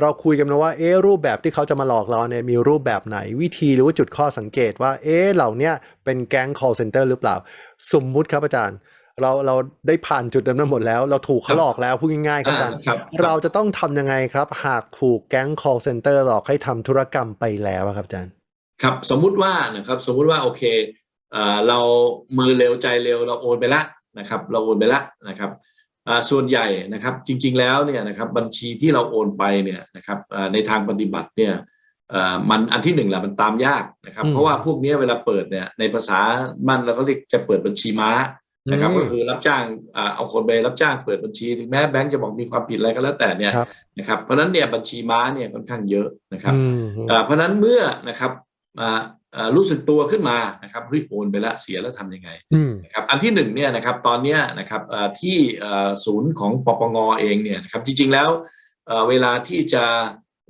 เราคุยกันนะว่าเอ๊ะรูปแบบที่เขาจะมาหลอกเราเนี่ยมีรูปแบบไหนวิธีหรือว่าจุดข้อสังเกตว่าเอ๊ะเหล่าเนี้ยเป็นแก๊ง call center หรือเปล่า สมมุติครับอาจารย์ เราเราได้ผ่านจุดนั้นมาหมดแล้ว เราถูกเขาหลอกแล้วพูดง่ายๆครับอาจารย์ครับเราจะต้องทำยังไงครับ หากถูกแก๊ง call center หลอกให้ทำธุรกรรมไปแล้วอะครับอาจารย์ ครับสมมุติว่านะครับสมมุติว่าโอเคเอ่อเรามือเร็วใจเร็วเราโอนไปละนะครับ เราโอนไปละนะครับอ่า ส่วนใหญ่นะครับจริงๆแล้วเนี่ยนะครับบัญชีที่เราโอนไปเนี่ยนะครับอ่าในทางปฏิบัติเนี่ยเอ่อมันอันที่หนึ่งแหละมันตามยากนะครับอืมเพราะว่าพวกเนี้ยเวลาเปิดเนี่ยในภาษามันเราก็เรียกจะเปิดบัญชีม้านะครับอืมก็คือรับจ้างอ่าเอาคนไปรับจ้างเปิดบัญชีถึงแม้แบงก์จะบอกมีความผิดอะไรก็แล้วแต่เนี่ยครับนะครับเพราะฉะนั้นเนี่ยบัญชีม้าเนี่ยค่อนข้างเยอะนะครับอืมเอ่อเพราะฉะนั้นเมื่อนะครับ อ่าอ่ารู้สึกตัวขึ้นมานะครับเฮ้ยโอนไปแล้วเสียแล้วทำยังไงอืมนะครับอันที่หนึ่งเนี่ยนะครับตอนเนี้ยนะครับเอ่อที่เอ่อศูนย์ของปปงเองเนี่ยนะครับจริงๆแล้วเอ่อเวลาที่จะ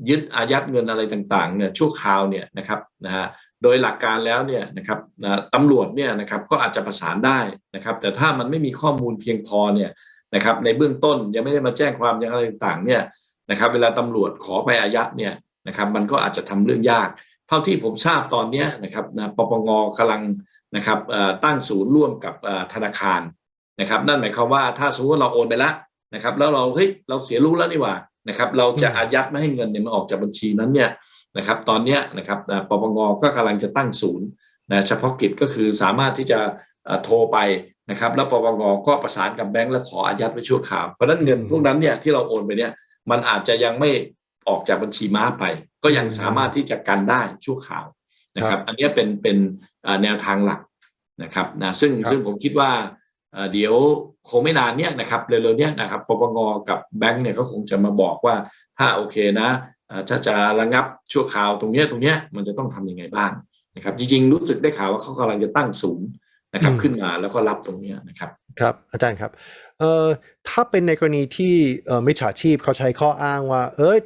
ยึดอายัดเงินอะไรต่างๆเนี่ยชั่วคราวเนี่ยนะครับนะฮะโดยหลักการแล้วเนี่ยนะครับนะตำรวจเนี่ยนะครับก็อาจจะประสานได้นะครับ แต่ถ้ามันไม่มีข้อมูลเพียงพอเนี่ยนะครับในเบื้องต้นยังไม่ได้มาแจ้งความยังอะไรต่างๆเนี่ยนะครับเวลาตำรวจขอไปอายัดเนี่ยนะครับมันก็อาจจะทำเรื่องยาก เท่าที่ผมทราบตอนนี้นะครับปปงกำลังนะครับตั้งศูนย์ร่วมกับธนาคารนะครับ นั่นหมายความว่าถ้าสมมติเราโอนไปแล้วนะครับ แล้วเราเฮ้ยเราเสียรู้แล้วนี่หว่านะครับ เราจะอายัดไม่ให้เงินเนี่ยมันออกจากบัญชีนั้นเนี่ยนะครับ ตอนนี้นะครับปปงก็กำลังจะตั้งศูนย์นะเฉพาะกิจก็คือสามารถที่จะโทรไปนะครับ แล้วปปงก็ประสานกับแบงก์และขออายัดไว้ชั่วคราวเพราะฉะนั้นเงินพวกนั้นเนี่ยที่เราโอนไปเนี่ยมันอาจจะยังไม่ ออกจากบัญชีม้าไป ก็ยังสามารถที่จะกันได้ชั่วคราวนะครับ อันเนี้ยเป็นเป็นเอ่อแนวทางหลักนะครับนะซึ่งครับซึ่งผมคิดว่าเอ่อเดี๋ยวคงไม่นานเนี้ยนะครับเร็วๆเนี้ยนะครับปปงกับแบงก์เนี่ยก็คงจะมาบอกว่าถ้าโอเคนะเอ่อถ้าจะระงับชั่วคราวตรงเนี้ยตรงเนี้ยมันจะต้องทำยังไงบ้างนะครับจริงๆรู้สึกได้ข่าวว่าเขากำลังจะตั้งศูนย์นะครับอืมขึ้นมาแล้วก็รับตรงเนี้ยนะครับครับอาจารย์ครับเอ่อถ้าเป็นในกรณีที่เอ่อมิจฉาชีพเขาใช้ข้ออ้างว่า เอ้ย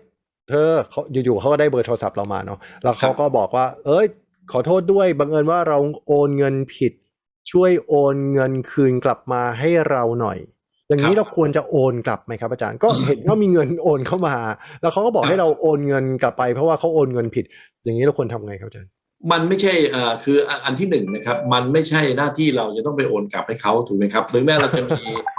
เธอเขาอยู่ๆเขาก็ได้เบอร์โทรศัพท์เรามาเนาะแล้วเขาก็บอกว่า เอ้ย ขอโทษด้วยบังเอิญว่าเราโอนเงินผิด ช่วยโอนเงินคืนกลับมาให้เราหน่อย อย่างนี้ครับเราควรจะโอนกลับไหมครับอาจารย์ก็เห็นว่ามีเงินโอนเข้ามา แล้วเขาก็บอกครับให้เราโอนเงินกลับไป เพราะว่าเขาโอนเงินผิด อย่างนี้เราควรทำไงครับอาจารย์มันไม่ใช่เอ่อคืออันอันที่หนึ่งนะครับ มันไม่ใช่หน้าที่เราจะต้องไปโอนกลับให้เขาถูกไหมครับ หรือแม้เราจะมีเอ่อเอ่อ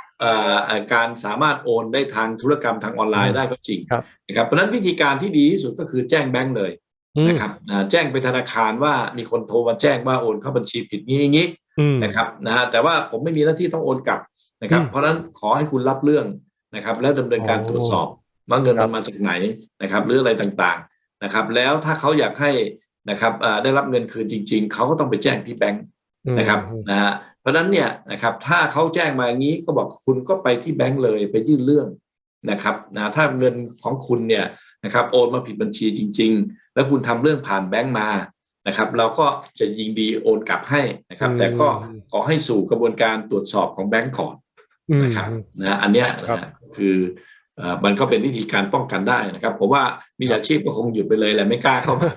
การสามารถโอนได้ทางธุรกรรมทางออนไลน์ได้ก็จริงครับนะครับเพราะฉะนั้นวิธีการที่ดีที่สุดก็คือแจ้งแบงก์เลยอืมนะครับอ่าแจ้งไปธนาคารว่ามีคนโทรมาแจ้งว่าโอนเข้าบัญชีผิดนี้อย่างนี้อืมนะครับนะฮะแต่ว่าผมไม่มีหน้าที่ต้องโอนกลับนะครับอืมเพราะฉะนั้นขอให้คุณรับเรื่องนะครับ แล้วดำเนินการอ๋อตรวจสอบว่าเงินครัมับนมาจากไหนนะครับ หรืออะไรต่างๆนะครับ แล้วถ้าเขาอยากให้นะครับอ่าได้รับเงินคืนจริง ๆเขาก็ต้องไปแจ้งที่แบงก์อืมนะครับนะฮะเพ ราะฉะนั้นเนี่ยนะครับถ้าเขาแจ้งมาอย่างนี้ก็บอกคุณก็ไปที่แบงก์เลยไปยื่นเรื่องนะครับนะถ้าเงินของคุณเนี่ยนะครับโอนมาผิดบัญชีจริง ๆ แล้วคุณทำเรื่องผ่านแบงก์มานะครับเราก็จะยิงดีโอนกลับให้นะครับ แต่ก็ขอให้สู่กระบวนการตรวจสอบของแบงก์ก่อนอืมนะครับนะอันเนี้ยนะครับคือเอ่อ มันก็เป็นวิธีการป้องกันได้นะครับผมว่ามีอาชีพก็คงหยุดไปเลยแหละไม่กล้าเข้ามา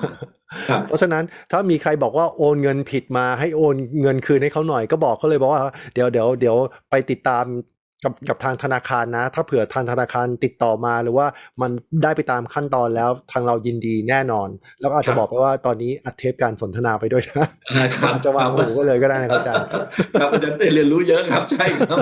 ครับเพราะฉะนั้นถ้ามีใครบอกว่าโอนเงินผิดมาให้โอนเงินคืนให้เขาหน่อยก็บอกเขาเลยบอกว่าเดี๋ยวเดี๋ยวเดี๋ยวไปติดตามกับกับทางธนาคารนะ ถ้าเผื่อทางธนาคารติดต่อมาหรือว่ามันได้ไปตามขั้นตอนแล้วทางเรายินดีแน่นอน แล้วก็อาจครัจะบบอกไปว่าตอนนี้อัดเทปการสนทนาไปด้วยนะนะครับอาจจะวางหูก็เลยก็ได้นะครับอาจารย์ครับอาจารย์ได้เรียนรู้เยอะครับใช่ครับ